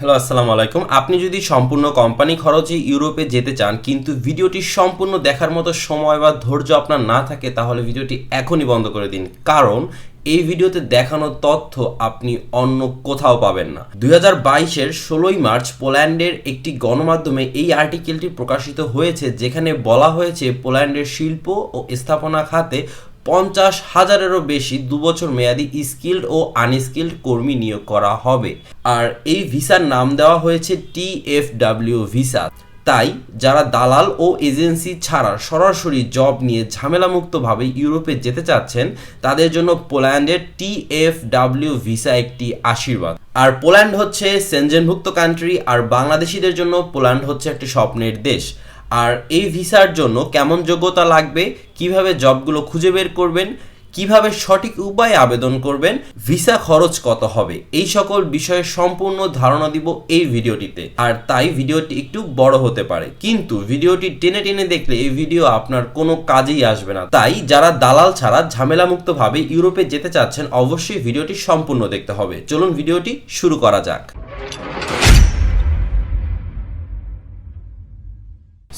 Hello আসসালামু আলাইকুম। আপনি যদি সম্পূর্ণ কোম্পানি খরচে ইউরোপে যেতে চান, কিন্তু ভিডিওটি সম্পূর্ণ দেখার মতো সময় বা ধৈর্য আপনার না থাকে, তাহলে ভিডিওটি এখনই বন্ধ করে দিন। কারণ, এই ভিডিওতে দেখানো তথ্য আপনি অন্য কোথাও পাবেন না। দুই হাজার বাইশের ষোলোই মার্চ পোল্যান্ডের একটি গণমাধ্যমে এই আর্টিকেলটি প্রকাশিত হয়েছে, যেখানে বলা হয়েছে পোল্যান্ডের শিল্প ও স্থাপনা খাতে পঞ্চাশ হাজারেরও বেশি দুবছর মেয়াদি স্কিল্ড ও আনস্কিল্ড কর্মী নিয়োগ করা হবে। আর এই ভিসার নাম দেওয়া হয়েছে টিএফডাব্লিউ ভিসা। তাই যারা দালাল ও এজেন্সি ছাড়া সরাসরি জব নিয়ে ঝামেলামুক্তভাবে ইউরোপে যেতে চাচ্ছেন, তাদের জন্য পোল্যান্ডের টিএফডাব্লিউ ভিসা একটি আশীর্বাদ। আর পোল্যান্ড হচ্ছে সেনজেনভুক্ত কান্ট্রি আর বাংলাদেশিদের জন্য পোল্যান্ড হচ্ছে একটি স্বপ্নের দেশ। আর এই ভিসার জন্য কেমন যোগ্যতা লাগবে, কীভাবে জবগুলো খুঁজে বের করবেন, কীভাবে সঠিক উপায়ে আবেদন করবেন, ভিসা খরচ কত হবে, এই সকল বিষয়ে সম্পূর্ণ ধারণা দিব এই ভিডিওটিতে। আর তাই ভিডিওটি একটু বড় হতে পারে। কিন্তু ভিডিওটি টেনে টেনে দেখলে এই ভিডিও আপনার কোনো কাজেই আসবে না। তাই যারা দালাল ছাড়া ঝামেলামুক্তভাবে ইউরোপে যেতে চাচ্ছেন, অবশ্যই ভিডিওটি সম্পূর্ণ দেখতে হবে। চলুন ভিডিওটি শুরু করা যাক।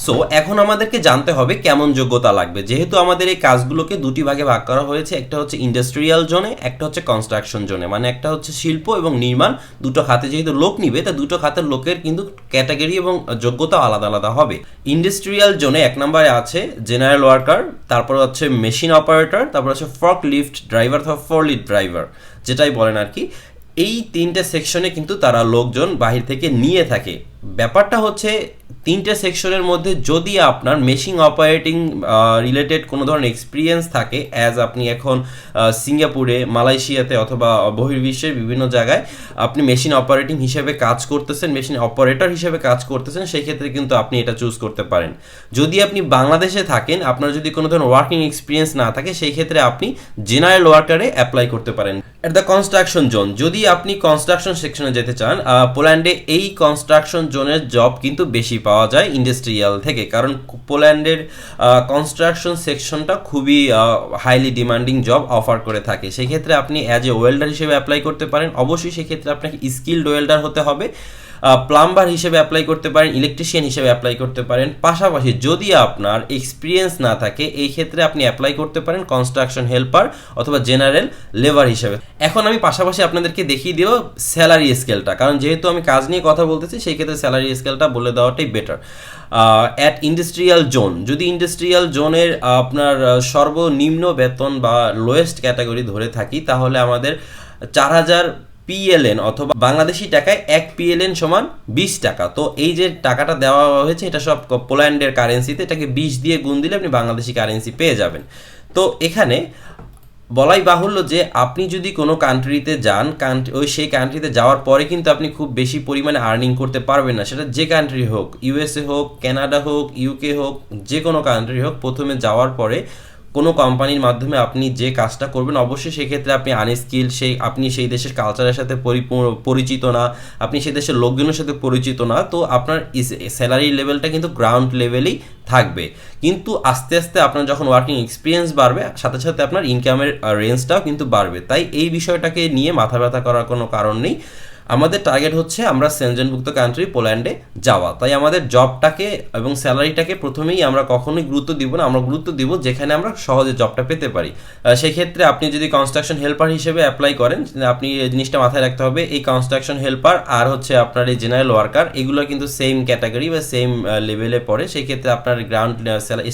সো এখন আমাদেরকে জানতে হবে কেমন যোগ্যতা লাগবে। যেহেতু আমাদের এই কাজগুলোকে দুটি ভাগে ভাগ করা হয়েছে, একটা হচ্ছে ইন্ডাস্ট্রিয়াল জোনে একটা হচ্ছে কনস্ট্রাকশন জোনে মানে একটা হচ্ছে শিল্প এবং নির্মাণ, দুটো খাতে যেহেতু লোক নিবে, তা দুটো খাতের লোকের কিন্তু ক্যাটাগরি এবং যোগ্যতা আলাদা আলাদা হবে। ইন্ডাস্ট্রিয়াল জোনে এক নম্বরে আছে জেনারেল ওয়ার্কার তারপর হচ্ছে মেশিন অপারেটর তারপর হচ্ছে ফর্ক লিফট ড্রাইভার অথবা ফোর লিফট ড্রাইভার যেটাই বলেন আর কি। এই তিনটে সেকশনে কিন্তু তারা লোকজন বাহির থেকে নিয়ে থাকে। ব্যাপারটা হচ্ছে তিনটে সেকশনের মধ্যে যদি আপনার মেশিন অপারেটিং রিলেটেড কোনো ধরনের এক্সপিরিয়েন্স থাকে অ্যাজ আপনি এখন সিঙ্গাপুরে, মালয়েশিয়াতে অথবা বহির্বিশ্বের বিভিন্ন জায়গায় আপনি মেশিন অপারেটিং হিসেবে কাজ করতেছেন মেশিন অপারেটর হিসেবে কাজ করতেছেন, সেই ক্ষেত্রে কিন্তু আপনি এটা চুজ করতে পারেন। যদি আপনি বাংলাদেশে থাকেন, আপনার যদি কোনো ধরনের ওয়ার্কিং এক্সপিরিয়েন্স না থাকে, সেই ক্ষেত্রে আপনি জেনারেল ওয়ার্কারে অ্যাপ্লাই করতে পারেন। এট দ্য কনস্ট্রাকশন জোন যদি আপনি কনস্ট্রাকশন সেকশনে যেতে চান পোল্যান্ডে এই কনস্ট্রাকশন জোনের জব কিন্তু বেশি পাওয়া যায় ইন্ডাস্ট্রিয়াল থেকে, কারণ পোল্যান্ডের কনস্ট্রাকশন সেকশনটা খুবই হাইলি ডিমান্ডিং জব অফার করে থাকে। সেক্ষেত্রে আপনি অ্যাজ এ ওয়েল্ডার হিসেবে অ্যাপ্লাই করতে পারেন। অবশ্যই সেক্ষেত্রে আপনাকে স্কিল্ড ওয়েল্ডার হতে হবে। প্লাম্বার হিসেবে অ্যাপ্লাই করতে পারেন ইলেকট্রিশিয়ান হিসেবে অ্যাপ্লাই করতে পারেন। পাশাপাশি যদি আপনার এক্সপিরিয়েন্স না থাকে, এই ক্ষেত্রে আপনি অ্যাপ্লাই করতে পারেন কনস্ট্রাকশন হেল্পার অথবা জেনারেল লেবার হিসেবে। এখন আমি পাশাপাশি আপনাদেরকে দেখিয়ে দিব স্যালারি স্কেলটা কারণ যেহেতু আমি কাজ নিয়ে কথা বলতেছি, সেই ক্ষেত্রে স্যালারি স্কেলটা বলে দেওয়াটাই বেটার অ্যাট ইন্ডাস্ট্রিয়াল জোন যদি ইন্ডাস্ট্রিয়াল জোনের আপনার সর্বনিম্ন বেতন বা লোয়েস্ট ক্যাটাগরি ধরে থাকি, তাহলে আমাদের চার হাজার পিএলএন অথবা বাংলাদেশি টাকায় এক পিএলএন সমান বিশ টাকা। তো এই যে টাকাটা দেওয়া হয়েছে, এটা সব পোল্যান্ডের কারেন্সিতে এটাকে বিশ দিয়ে গুণ দিলে আপনি বাংলাদেশি কারেন্সি পেয়ে যাবেন। তো এখানে বলাই বাহুল্য যে আপনি যদি কোনো কান্ট্রিতে যান কান্ট্রি ওই সেই কান্ট্রিতে যাওয়ার পরে কিন্তু আপনি খুব বেশি পরিমাণে আর্নিং করতে পারবেন না। সেটা যে কান্ট্রি হোক ইউএসএ হোক, কানাডা হোক ইউকে হোক, যে কোনো কান্ট্রি হোক, প্রথমে যাওয়ার পরে কোনো কোম্পানির মাধ্যমে আপনি যে কাজটা করবেন, অবশ্যই সেক্ষেত্রে আপনি আনস্কিল সেই আপনি সেই দেশের কালচারের সাথে পরিচিত না, আপনি সেই দেশের লোকজনের সাথে পরিচিত না, তো আপনার স্যালারি লেভেলটা কিন্তু গ্রাউন্ড লেভেলেই থাকবে। কিন্তু আস্তে আস্তে আপনার যখন ওয়ার্কিং এক্সপিরিয়েন্স বাড়বে, সাথে সাথে আপনার ইনকামের রেঞ্জটাও কিন্তু বাড়বে। তাই এই বিষয়টাকে নিয়ে মাথা ব্যথা করার কোনো কারণ নেই। আমাদের টার্গেট হচ্ছে আমরা সেনজেনভুক্ত কান্ট্রি পোল্যান্ডে যাওয়া। তাই আমাদের জবটাকে এবং স্যালারিটাকে প্রথমেই আমরা কখনোই গুরুত্ব দিব না, আমরা গুরুত্ব দিব যেখানে আমরা সহজে জবটা পেতে পারি। সেক্ষেত্রে আপনি যদি কনস্ট্রাকশন হেল্পার হিসেবে অ্যাপ্লাই করেন, আপনি এই জিনিসটা মাথায় রাখতে হবে, এই কনস্ট্রাকশন হেল্পার আর হচ্ছে আপনার এই জেনারেল ওয়ার্কার এগুলো কিন্তু সেম ক্যাটাগরি বা সেম লেভেলে পড়ে। সেই ক্ষেত্রে আপনার গ্রাউন্ড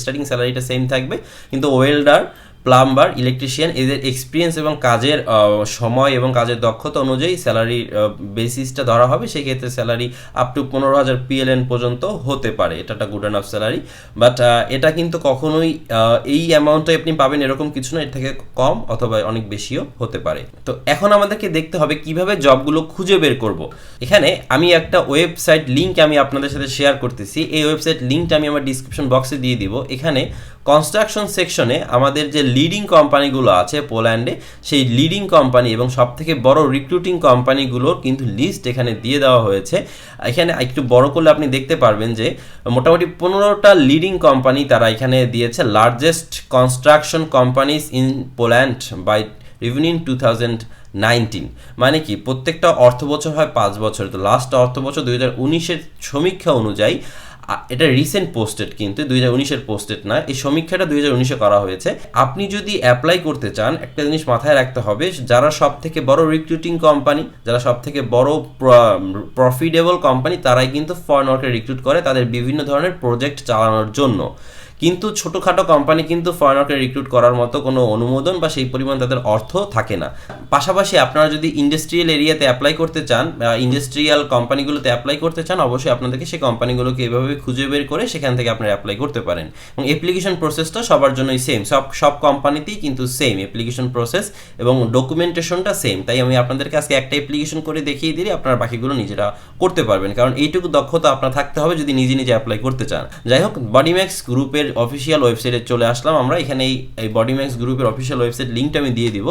স্টার্টিং স্যালারিটা সেম থাকবে। কিন্তু ওয়েল্ডার প্লাম্বার, ইলেকট্রিশিয়ান, এদের এক্সপিরিয়েন্স এবং কাজের সময় এবং কাজের দক্ষতা অনুযায়ী স্যালারি বেসিসটা ধরা হবে সেই ক্ষেত্রে স্যালারি আপ টু পনেরো হাজার পিএলএন পর্যন্ত হতে পারে। এটা একটা গুড এনাফ স্যালারি বাট এটা কিন্তু কখনোই এই অ্যামাউন্টে আপনি পাবেন এরকম কিছু না, এর থেকে কম অথবা অনেক বেশিও হতে পারে। তো এখন আমাদেরকে দেখতে হবে কীভাবে জবগুলো খুঁজে বের করব। এখানে আমি একটা ওয়েবসাইট লিঙ্ক আমি আপনাদের সাথে শেয়ার করতেছি। এই ওয়েবসাইট লিঙ্কটা আমি আমার ডিসক্রিপশন বক্সে দিয়ে দিব। এখানে কনস্ট্রাকশন সেকশনে আমাদের যে লিডিং কোম্পানিগুলো আছে পোল্যান্ডে সেই লিডিং কোম্পানি এবং সব থেকে বড় রিক্রুটিং কোম্পানিগুলোর কিন্তু লিস্ট এখানে দিয়ে দেওয়া হয়েছে। এখানে একটু বড় করলে আপনি দেখতে পারবেন যে, মোটামুটি পনেরোটা লিডিং কোম্পানি তারা এখানে দিয়েছে। Largest construction companies in Poland by revenue two thousand nineteen মানে কি, প্রত্যেকটা অর্থ বছর হয় পাঁচ বছর। তো লাস্ট অর্থ বছর দুই হাজার উনিশের সমীক্ষা অনুযায়ী এটা রিসেন্ট পোস্টেড কিন্তু, দুই হাজার উনিশের পোস্টেড না। এই সমীক্ষাটা দুই হাজার উনিশে করা হয়েছে। আপনি যদি অ্যাপ্লাই করতে চান, একটা জিনিস মাথায় রাখতে হবে, যারা সব থেকে বড় রিক্রুটিং কোম্পানি যারা সব থেকে বড় প্রফিটেবল কোম্পানি তারাই কিন্তু ফরেন ওয়ার্কে রিক্রুট করে, তাদের বিভিন্ন ধরনের প্রজেক্ট চালানোর জন্য। কিন্তু ছোটোখাটো কোম্পানি কিন্তু ফরেনারকে রিক্রুট করার মতো কোনো অনুমোদন বা সেই পরিমাণ তাদের অর্থ থাকে না। পাশাপাশি আপনারা যদি ইন্ডাস্ট্রিয়াল এরিয়াতে অ্যাপ্লাই করতে চান ইন্ডাস্ট্রিয়াল কোম্পানিগুলোতে অ্যাপ্লাই করতে চান, অবশ্যই আপনাদেরকে সেই কোম্পানিগুলোকে এভাবে খুঁজে বের করে সেখান থেকে আপনারা অ্যাপ্লাই করতে পারেন। এবং অ্যাপ্লিকেশন প্রসেসটা সবার জন্যই সেম সব সব কোম্পানিতেই কিন্তু সেম অ্যাপ্লিকেশন প্রসেস এবং ডকুমেন্টেশনটা সেম তাই আমি আপনাদেরকে আজকে একটা অ্যাপ্লিকেশন করে দেখিয়ে দিলে আপনারা বাকিগুলো নিজেরা করতে পারবেন। কারণ এইটুকু দক্ষতা আপনার থাকতে হবে যদি নিজে নিজে অ্যাপ্লাই করতে চান। যাই হোক বডিম্যাক্স গ্রুপের অফিসিয়াল ওয়েবসাইটে চলে আসলাম। আমরা এখানে এই এই বডিম্যাক্স গ্রুপের অফিসিয়াল ওয়েবসাইট লিঙ্কটা আমি দিয়ে দিব।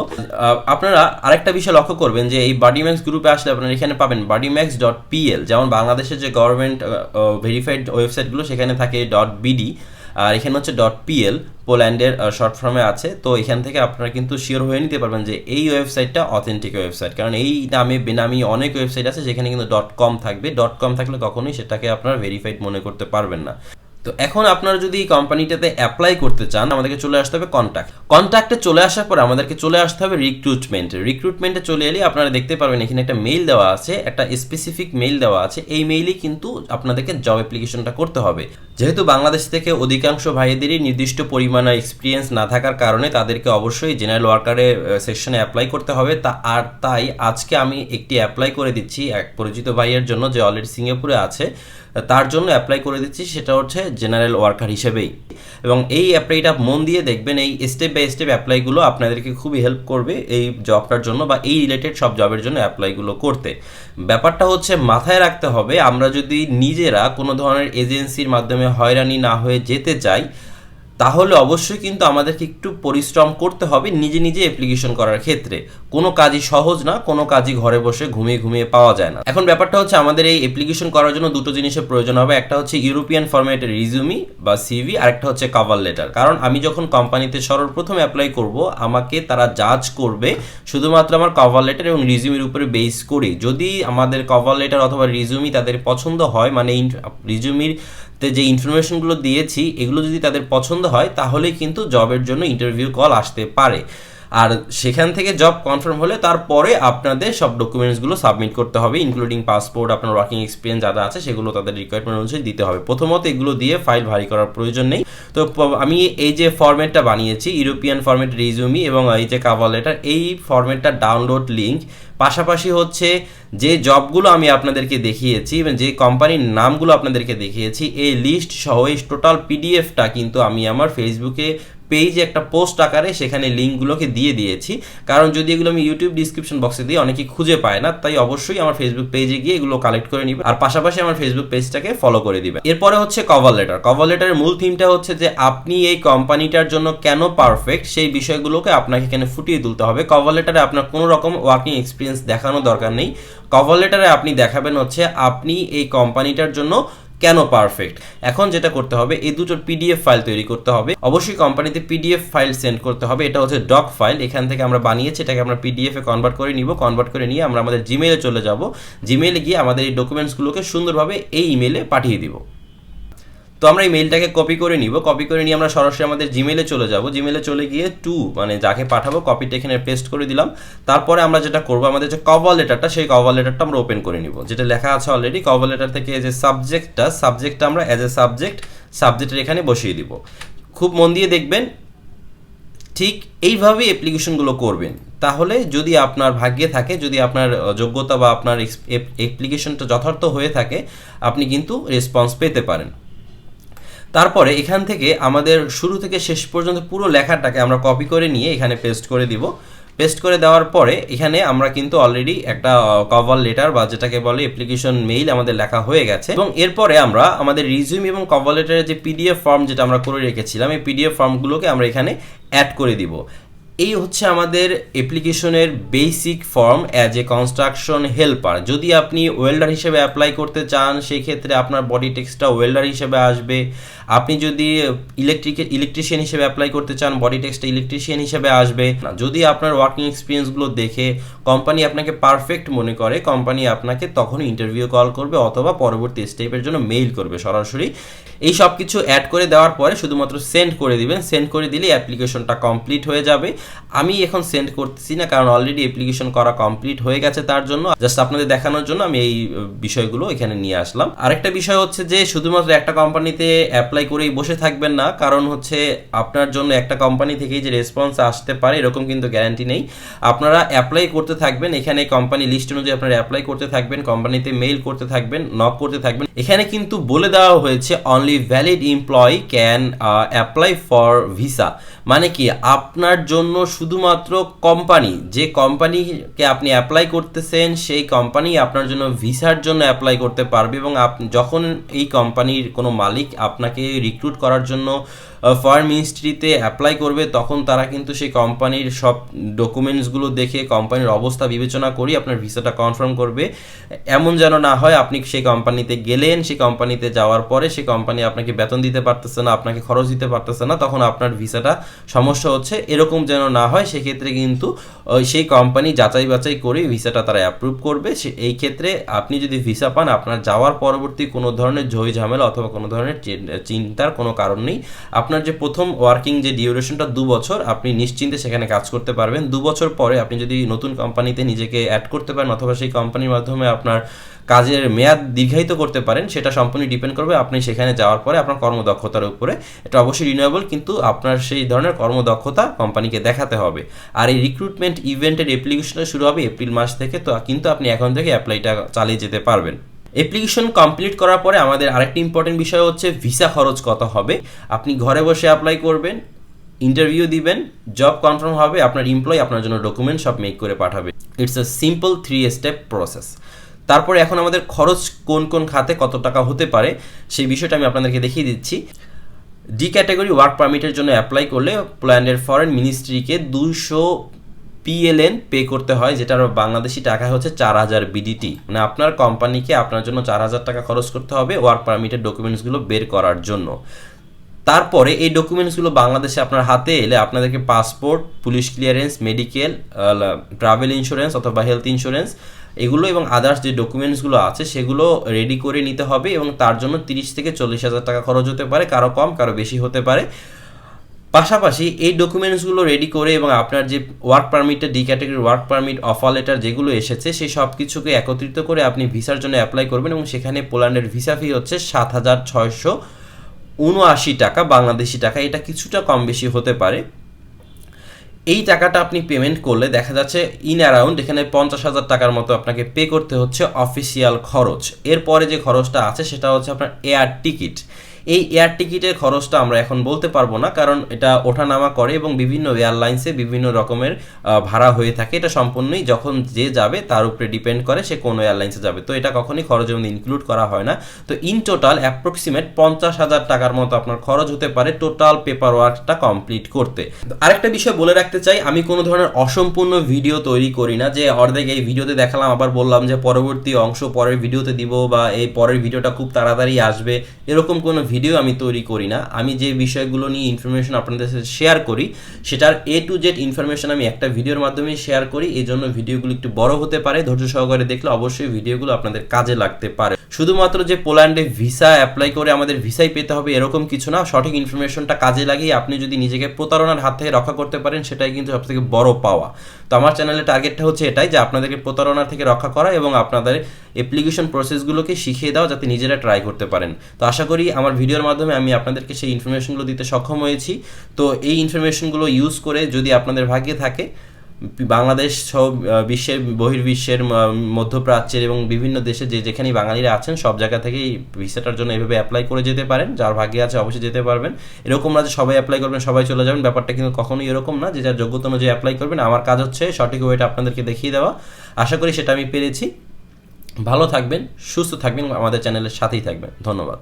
আপনারা আরেকটা বিষয় লক্ষ্য করবেন যে এই বডিম্যাক্স গ্রুপে আসলে আপনারা এখানে পাবেন বডিম্যাক্স ডট পিএল যেমন বাংলাদেশের যে গভর্নমেন্ট ভেরিফাইড ওয়েবসাইটগুলো সেখানে থাকে. ডট বিডি আর এখানে হচ্ছে. ডট পিএল পোল্যান্ডের শর্ট ফর্মে আছে। তো এখান থেকে আপনারা কিন্তু শিওর হয়ে নিতে পারবেন যে এই ওয়েবসাইটটা অথেন্টিক ওয়েবসাইট কারণ এই নামে বেনামি অনেক ওয়েবসাইট আছে যেখানে কিন্তু. ডট কম থাকবে। ডট কম থাকলে কখনোই সেটাকে আপনারা ভেরিফাইড মনে করতে পারবেন না। তো এখন আপনারা যদি এই কোম্পানিটাতে অ্যাপ্লাই করতে চান, আমাদেরকে চলে আসতে হবে কন্ট্যাক্ট কন্ট্যাক্টে চলে আসার পর আমাদেরকে চলে আসতে হবে রিক্রুটমেন্ট রিক্রুটমেন্টে চলে এলে আপনারা দেখতে পারবেন এখানে একটা মেইল দেওয়া আছে, একটা স্পেসিফিক মেইল দেওয়া আছে। এই মেইলেই কিন্তু আপনাদেরকে জব অ্যাপ্লিকেশনটা করতে হবে। যেহেতু বাংলাদেশ থেকে অধিকাংশ ভাইদেরই নির্দিষ্ট পরিমাণে এক্সপিরিয়েন্স না থাকার কারণে তাদেরকে অবশ্যই জেনারেল ওয়ার্কারের সেকশনে অ্যাপ্লাই করতে হবে। তা, আর তাই আজকে আমি একটি অ্যাপ্লাই করে দিচ্ছি এক পরিচিত ভাইয়ের জন্য, যে অলরেডি সিঙ্গাপুরে আছে। তার জন্য অ্যাপ্লাই করে দিচ্ছি, সেটা হচ্ছে জেনারেল ওয়ার্কার হিসেবেই। এবং এই অ্যাপ্লাইটা মন দিয়ে দেখবেন, এই স্টেপ বাই স্টেপ অ্যাপ্লাইগুলো আপনাদেরকে খুবই হেল্প করবে এই জবটার জন্য বা এই রিলেটেড সব জবের জন্য অ্যাপ্লাইগুলো করতে। ব্যাপারটা হচ্ছে মাথায় রাখতে হবে, আমরা যদি নিজেরা কোনো ধরনের এজেন্সির মাধ্যমে হয়রানি না হয়ে যেতে চাই তাহলে অবশ্যই কিন্তু আমাদেরকে একটু পরিশ্রম করতে হবে নিজে নিজে অ্যাপ্লিকেশন করার ক্ষেত্রে। কোনো কাজই সহজ না, কোনো কাজই ঘরে বসে ঘুমিয়ে ঘুমিয়ে পাওয়া যায় না। এখন ব্যাপারটা হচ্ছে আমাদের এই অ্যাপ্লিকেশন করার জন্য দুটো জিনিসের প্রয়োজন হবে। একটা হচ্ছে ইউরোপিয়ান ফরম্যাটের রিজুমি বা সিভি আর একটা হচ্ছে কভার লেটার কারণ আমি যখন কোম্পানিতে সর্বপ্রথম অ্যাপ্লাই করব, আমাকে তারা জাজ করবে শুধুমাত্র আমার কভার লেটার এবং রিজুমির উপরে বেস করে যদি আমাদের কভার লেটার অথবা রিজুমি তাদের পছন্দ হয় মানে রিজুমির তে যে ইনফরমেশনগুলো দিয়েছি, এগুলো যদি তাদের পছন্দ হয় তাহলে কিন্তু জবের জন্য ইন্টারভিউ কল আসতে পারে। আর সেখান থেকে জব কনফার্ম হলে তারপরে আপনাদের সব ডকুমেন্টসগুলো সাবমিট করতে হবে ইনক্লুডিং পাসপোর্ট আপনার ওয়ার্কিং এক্সপিরিয়েন্স যা আছে, সেগুলো তাদের রিকোয়ারমেন্ট অনুযায়ী দিতে হবে। প্রথমত এগুলো দিয়ে ফাইল ভারী করার প্রয়োজন নেই। তো আমি এই যে ফরম্যাটটা বানিয়েছি ইউরোপিয়ান ফরম্যাট রিজুমি এবং এই যে কাভার লেটার এই ফরম্যাটটা ডাউনলোড লিঙ্ক পাশাপাশি হচ্ছে যে জবগুলো আমি আপনাদেরকে দেখিয়েছি, এবং যে কোম্পানির নামগুলো আপনাদেরকে দেখিয়েছি, এই লিস্ট সহ এই টোটাল পিডিএফটা কিন্তু আমি আমার ফেসবুকে পেজে একটা পোস্ট আকারে সেখানে লিঙ্কগুলোকে দিয়ে দিয়েছি। কারণ যদি এগুলো আমি ইউটিউব ডিসক্রিপশন বক্সে দিই অনেকেই খুঁজে পায় না, তাই অবশ্যই আমার ফেসবুক পেজে গিয়ে এগুলো কালেক্ট করে নিবে। আর পাশাপাশি আমার ফেসবুক পেজটাকে ফলো করে দিবে। এরপরে হচ্ছে কভার লেটার কভার লেটারের মূল থিমটা হচ্ছে যে, আপনি এই কোম্পানিটার জন্য কেন পারফেক্ট সেই বিষয়গুলোকে আপনাকে এখানে ফুটিয়ে তুলতে হবে। কভার লেটারে আপনার কোনো রকম ওয়ার্কিং এক্সপিরিয়েন্স দেখানো দরকার নেই। কভার লেটারে আপনি দেখাবেন হচ্ছে, আপনি এই কোম্পানিটার জন্য কেন পারফেক্ট এখন যেটা করতে হবে, এই দুটো পিডিএফ ফাইল তৈরি করতে হবে। অবশ্যই কোম্পানিতে পিডিএফ ফাইল সেন্ড করতে হবে। এটা হচ্ছে ডক ফাইল এখান থেকে আমরা বানিয়েছি, এটাকে আমরা পিডিএফ এ কনভার্ট করে নিব। কনভার্ট করে নিয়ে আমরা আমাদের জিমেইলে চলে যাব। জিমেইলে গিয়ে আমাদের এই ডকুমেন্টসগুলোকে সুন্দরভাবে এই ইমেলে পাঠিয়ে দিব। তো আমরা এই মেইলটাকে কপি করে নিব। কপি করে নিয়ে আমরা সরাসরি আমাদের জিমেলে চলে যাব। জিমেলে চলে গিয়ে টু মানে যাকে পাঠাবো কপিটা এখানে পেস্ট করে দিলাম। তারপরে আমরা যেটা করব, আমাদের যে কভার লেটারটা সেই কভার লেটারটা আমরা ওপেন করে নিব। যেটা লেখা আছে অলরেডি কভার লেটার থেকে যে সাবজেক্টটা সাবজেক্টটা আমরা অ্যাজ এ সাবজেক্ট সাবজেক্টের এখানে বসিয়ে দিব। খুব মন দিয়ে দেখবেন, ঠিক এইভাবেই অ্যাপ্লিকেশনগুলো করবেন। তাহলে যদি আপনার ভাগ্যে থাকে, যদি আপনার যোগ্যতা বা আপনার অ্যাপ্লিকেশনটা যথার্থ হয়ে থাকে, আপনি কিন্তু রেসপন্স পেতে পারেন। তারপরে এখান থেকে আমাদের শুরু থেকে শেষ পর্যন্ত পুরো লেখাটাকে আমরা কপি করে নিয়ে এখানে পেস্ট করে দিব। পেস্ট করে দেওয়ার পরে এখানে আমরা কিন্তু অলরেডি একটা কভার লেটার বা যেটাকে বলে অ্যাপ্লিকেশন মেইল আমাদের লেখা হয়ে গেছে। এবং এরপরে আমরা আমাদের রিজিউম এবং কভার লেটারের যে পিডিএফ ফর্ম যেটা আমরা করে রেখেছিলাম, এই পিডিএফ ফর্মগুলোকে আমরা এখানে অ্যাড করে দিব। এই হচ্ছে আমাদের অ্যাপ্লিকেশনের basic form as a construction helper যদি আপনি ওয়েল্ডার হিসেবে অ্যাপ্লাই করতে চান সেই ক্ষেত্রে আপনার বডি টেক্সটটা ওয়েল্ডার হিসেবে আসবে। আপনি যদি ইলেকট্রিক ইলেকট্রিশিয়ান হিসেবে অ্যাপ্লাই করতে চান বডি টেক্সটটা ইলেকট্রিশিয়ান হিসেবে আসবে। যদি আপনার ওয়ার্কিং এক্সপিরিয়েন্সগুলো দেখে কোম্পানি আপনাকে পারফেক্ট মনে করে কোম্পানি আপনাকে তখন ইন্টারভিউ কল করবে অথবা পরবর্তী স্টেপের জন্য মেইল করবে সরাসরি। এই সব কিছু অ্যাড করে দেওয়ার পরে শুধুমাত্র সেন্ড করে দিবেন। সেন্ড করে দিলে অ্যাপ্লিকেশনটা কমপ্লিট হয়ে যাবে। আমি এখন সেন্ড করতেছি না, কারণ অলরেডি অ্যাপ্লিকেশন করা কমপ্লিট হয়ে গেছে তার জন্য। জাস্ট আপনাদের দেখানোর জন্য আমি এই বিষয়গুলো এখানে নিয়ে আসলাম। আরেকটা বিষয় হচ্ছে যে, শুধুমাত্র একটা কোম্পানিতে অ্যাপ্লাই করেই বসে থাকবেন না। কারণ হচ্ছে আপনার জন্য একটা কোম্পানি থেকেই যে রেসপন্স আসতে পারে এরকম কিন্তু গ্যারান্টি নেই। আপনারা অ্যাপ্লাই করতে থাকবেন। এখানে কোম্পানি লিস্ট অনুযায়ী আপনারা অ্যাপ্লাই করতে থাকবেন। কোম্পানিতে মেইল করতে থাকবেন নক করতে থাকবেন। এখানে কিন্তু বলে দেওয়া হয়েছে only valid employ can apply for visa মানে কি, আপনার জন্য শুধুমাত্র কোম্পানি যে কোম্পানিকে আপনি অ্যাপ্লাই করতেছেন, সেই কোম্পানি আপনার জন্য ভিসার জন্য অ্যাপ্লাই করতে পারবে এবং আপনি, যখন এই কোম্পানির কোনো মালিক আপনাকে রিক্রুট করার জন্য ফরেন মিনিস্ট্রিতে অ্যাপ্লাই করবে, তখন তারা কিন্তু সেই কোম্পানির সব ডকুমেন্টসগুলো দেখে কোম্পানির অবস্থা বিবেচনা করি আপনার ভিসাটা কনফার্ম করবে। এমন যেন না হয় আপনি সেই কোম্পানিতে গেলেন, সেই কোম্পানিতে যাওয়ার পরে সেই কোম্পানি আপনাকে বেতন দিতে পারতেছে না, আপনাকে খরচ দিতে পারতেছে না, তখন আপনার ভিসাটা সমস্যা হচ্ছে। এরকম যেন না হয়, সেক্ষেত্রে কিন্তু সেই কোম্পানি যাচাই বাছাই করে ভিসাটা তারা অ্যাপ্রুভ করবে। সে, এই ক্ষেত্রে আপনি যদি ভিসা পান, আপনার যাওয়ার পরবর্তী কোনো ধরনের ঝই ঝামেলা অথবা কোনো ধরনের চিন্তার কোনো কারণ নেই। আপনার যে প্রথম ওয়ার্কিং যে ডিউরেশনটা দু বছর, আপনি নিশ্চিন্তে সেখানে কাজ করতে পারবেন। দু বছর পরে আপনি যদি নতুন কোম্পানিতে নিজেকে অ্যাড করতে পারেন অথবা সেই কোম্পানির মাধ্যমে আপনার কাজের মেয়াদ দীর্ঘায়িত করতে পারেন, সেটা সম্পূর্ণ ডিপেন্ড করবে আপনি সেখানে যাওয়ার পরে আপনার কর্মদক্ষতার উপরে। এটা অবশ্যই রিনিউয়েবল কিন্তু আপনার সেই ধরনের কর্মদক্ষতা কোম্পানিকে দেখাতে হবে। আর এই রিক্রুটমেন্ট ইভেন্টের অ্যাপ্লিকেশনটা শুরু হবে এপ্রিল মাস থেকে, তো কিন্তু আপনি এখন থেকে অ্যাপ্লাইটা চালিয়ে যেতে পারবেন। অ্যাপ্লিকেশন কমপ্লিট করার পরে আমাদের আরেকটি ইম্পর্টেন্ট বিষয় হচ্ছে ভিসা খরচ কত হবে? আপনি ঘরে বসে অ্যাপ্লাই করবেন ইন্টারভিউ দিবেন জব কনফার্ম হবে, আপনার এমপ্লয় আপনার জন্য ডকুমেন্ট সব মেক করে পাঠাবে। It's a simple three step process তারপরে এখন আমাদের খরচ কোন কোন খাতে কত টাকা হতে পারে, সেই বিষয়টা আমি আপনাদেরকে দেখিয়ে দিচ্ছি। ডি ক্যাটাগরি ওয়ার্ক পারমিটের জন্য অ্যাপ্লাই করলে পোল্যান্ডের ফরেন মিনিস্ট্রিকে দুশো পিএলএন পে করতে হয়, যেটার বাংলাদেশি টাকা হচ্ছে চার হাজার বিডিটি মানে আপনার কোম্পানিকে আপনার জন্য চার হাজার টাকা খরচ করতে হবে ওয়ার্ক পারমিটের ডকুমেন্টসগুলো বের করার জন্য। তারপরে এই ডকুমেন্টসগুলো বাংলাদেশে আপনার হাতে এলে আপনাদেরকে passport, police clearance, medical travel insurance অথবা হেলথ ইন্স্যুরেন্স, এগুলো এবং আদার্স যে ডকুমেন্টসগুলো আছে সেগুলো রেডি করে নিতে হবে এবং তার জন্য তিরিশ থেকে চল্লিশ হাজার টাকা খরচ হতে পারে, কারও কম, কারও বেশি হতে পারে। পাশাপাশি এই ডকুমেন্টসগুলো রেডি করে এবং আপনার যে work পারমিটটা D category work permit offer letter যেগুলো এসেছে, সেই সব কিছুকে একত্রিত করে আপনি ভিসার জন্য অ্যাপ্লাই করবেন এবং সেখানে পোল্যান্ডের ভিসা ফি হচ্ছে সাত হাজার ছয়শো উনআশি টাকা, বাংলাদেশি টাকা। এটা কিছুটা কম বেশি হতে পারে। এই টাকাটা আপনি পেমেন্ট করলে দেখা যাচ্ছে ইন অ্যারাউন্ড এখানে পঞ্চাশ হাজার টাকার মতো আপনাকে পে করতে হচ্ছে অফিসিয়াল খরচ। এরপরে যে খরচটা আছে, সেটা হচ্ছে আপনার এয়ার টিকিট এই এয়ার টিকিটের খরচটা আমরা এখন বলতে পারব না, কারণ এটা ওঠানামা করে এবং বিভিন্ন এয়ারলাইন্সে বিভিন্ন রকমের ভাড়া হয়ে থাকে। এটা সম্পূর্ণই যখন যে যাবে তার উপরে ডিপেন্ড করে সে কোন এয়ারলাইন্সে যাবে। তো এটা কখনই খরচের মধ্যে ইনক্লুড করা হয় না। তো ইন টোটাল অ্যাপ্রক্সিমেট পঞ্চাশ হাজার টাকার মতো আপনার খরচ হতে পারে টোটাল পেপার ওয়ার্কটা কমপ্লিট করতে। আরেকটা বিষয় বলে রাখতে চাই, আমি কোনো ধরনের অসম্পূর্ণ ভিডিও তৈরি করি না, যে অর্ধেক এই ভিডিওতে দেখালাম, আবার বললাম যে পরবর্তী অংশ পরের ভিডিওতে দিব বা এই পরের ভিডিওটা খুব তাড়াতাড়ি আসবে, এরকম কোনো ভিডিও আমি তৈরি করি না, আমি যে বিষয়গুলো নিয়ে ইনফরমেশন আপনাদের সাথে শেয়ার করি, সেটার এ টু জেড ইনফরমেশন আমি একটা ভিডিওর মাধ্যমে শেয়ার করি, এই জন্য ভিডিওগুলো একটু বড় হতে পারে, ধৈর্য সহকারে দেখলে অবশ্যই ভিডিওগুলো আপনাদের কাজে লাগতে পারে। শুধুমাত্র যে পোল্যান্ডে ভিসা অ্যাপ্লাই করে আমাদের ভিসাই পেতে হবে এরকম কিছু না, সঠিক ইনফরমেশনটা কাজে লাগিয়ে আপনি যদি নিজেকে প্রতারণার হাত থেকে রক্ষা করতে পারেন, সেটাই কিন্তু সবথেকে বড় পাওয়া। তো আমার চ্যানেলের টার্গেটটা হচ্ছে এটাই, যে আপনাদেরকে প্রতারণা থেকে রক্ষা করা এবং আপনাদের অ্যাপ্লিকেশন প্রসেসগুলোকে শিখিয়ে দেওয়া, যাতে নিজেরা ট্রাই করতে পারেন। তো আশা করি আমার ভিডিওর মাধ্যমে আমি আপনাদেরকে সেই ইনফরমেশনগুলো দিতে সক্ষম হয়েছি। তো এই ইনফরমেশনগুলো ইউজ করে যদি আপনাদের ভাগ্যে থাকে, বাংলাদেশ সব বিশ্বের, বহির্বিশ্বের মধ্যপ্রাচ্যের এবং বিভিন্ন দেশে যে যেখানেই বাঙালিরা আছেন, সব জায়গা থেকেই ভিসাটার জন্য এভাবে অ্যাপ্লাই করে যেতে পারেন। যার ভাগ্যে আছে অবশ্যই যেতে পারবেন। এরকম না যে সবাই অ্যাপ্লাই করবেন, সবাই চলে যাবেন, ব্যাপারটা কিন্তু কখনোই এরকম না যে যার যোগ্যতা অনুযায়ী অ্যাপ্লাই করবেন। আমার কাজ হচ্ছে সঠিক ওয়েটা আপনাদেরকে দেখিয়ে দেওয়া। আশা করি সেটা আমি পেরেছি। ভালো থাকবেন, সুস্থ থাকবেন, আমাদের চ্যানেলের সাথেই থাকবেন। ধন্যবাদ।